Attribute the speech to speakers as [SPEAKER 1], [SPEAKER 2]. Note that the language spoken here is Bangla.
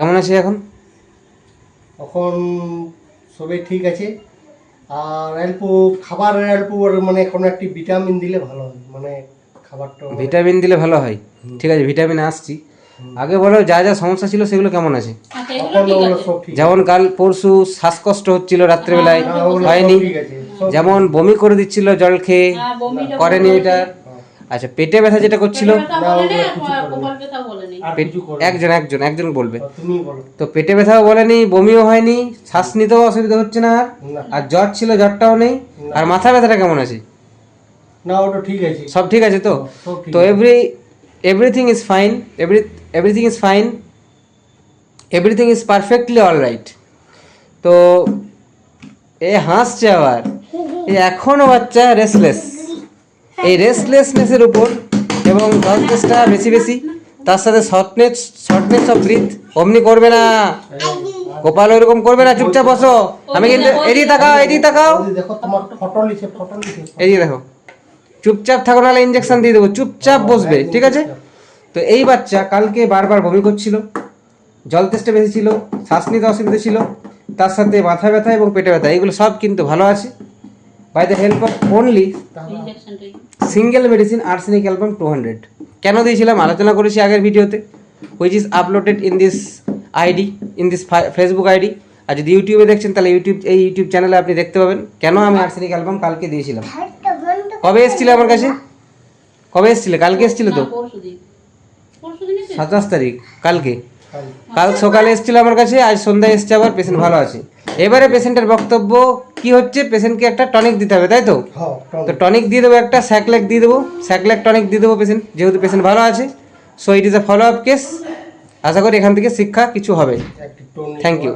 [SPEAKER 1] কেমন আছে এখন?
[SPEAKER 2] এখন সবই ঠিক আছে। আর অল্প খাবার অল্প মানে কোনো একটি ভিটামিন দিলে ভালো হয়। মানে খাবারটা
[SPEAKER 1] ভিটামিন দিলে ভালো হয়। ঠিক আছে ভিটামিন আসছি। আগে বলো যা যা সমস্যা ছিল সেগুলো কেমন আছে? যেমন কাল পরশু শ্বাসকষ্ট হচ্ছিল রাত্রেবেলায়
[SPEAKER 2] হ্যাঁ, সব
[SPEAKER 1] হয়নি যেমন বমি করে দিচ্ছিল জল খেয়ে
[SPEAKER 3] হ্যাঁ
[SPEAKER 1] করেনি এটা। আচ্ছা পেটে ব্যথা যেটা করছিল? একজন একজন একজন বলবে। তো পেটে ব্যথাও বলেনি বমিও হয়নি শ্বাস নিতেও অসুবিধা হচ্ছে না আর। আর জ্বর ছিল জ্বরটাও নেই। আর মাথা ব্যথাটা কেমন আছে?
[SPEAKER 2] না ওটা ঠিক আছে।
[SPEAKER 1] সব ঠিক আছে তো? তো every everything is fine every everything is fine everything is perfectly all right তো এ হাসছে আবার। এখনও বাচ্চা রেসলেস এই রেসলেসনেসের উপর এবং জলটেসটা বেশি বেশি তার সাথে শর্টনেস শর্টনেস অফ ব্রিথ অমনি করবে না। গোপাল ওরকম করবে না চুপচাপ বসো। আমি কিন্তু এদিকে তাকাও এদিকে তাকাও। এদিকে দেখো। চুপচাপ থাকো নাহলে ইঞ্জেকশন দিয়ে দেবো। চুপচাপ বসবে ঠিক আছে? তো এই বাচ্চা কালকে বারবার বমি করছিল জল তেষ্টা বেশি ছিল শ্বাস নিতে অসুবিধা ছিল তার সাথে মাথা ব্যথা এবং পেটে ব্যথা এগুলো সব কিন্তু ভালো আছে। By the help of only single medicine arsenic album two hundred কেন দিয়েছিলাম? আলোচনা করেছি আগের ভিডিওতে which is uploaded in this ID in this Facebook ID আর যদি ইউটিউবে দেখছেন তাহলে ইউটিউব এই ইউটিউব চ্যানেলে আপনি দেখতে পাবেন। কেন আমি আর্সেনিক অ্যালবাম কালকে দিয়েছিলাম? কবে এসেছিলে আমার কাছে? কবে এসেছিলে? কালকে এসেছিলে তো? সাতাশ তারিখ কালকে। কাল সকালে এসেছিল আমার কাছে আজ সন্ধ্যায় এসছে আবার পেশেন্ট ভালো আছে। এবারে পেশেন্টের বক্তব্য কি হচ্ছে? পেশেন্টকে একটা টনিক দিতে হবে তাই তো?
[SPEAKER 2] হ্যাঁ
[SPEAKER 1] তো টনিক দিয়ে দেবো একটা স্যাকলেক দিয়ে দেবো। স্যাকলেক টনিক দিয়ে দেবো পেশেন্ট যেহেতু পেশেন্ট ভালো আছে। So it is a follow up case আশা করি এখান থেকে শিক্ষা কিছু হবে। Thank you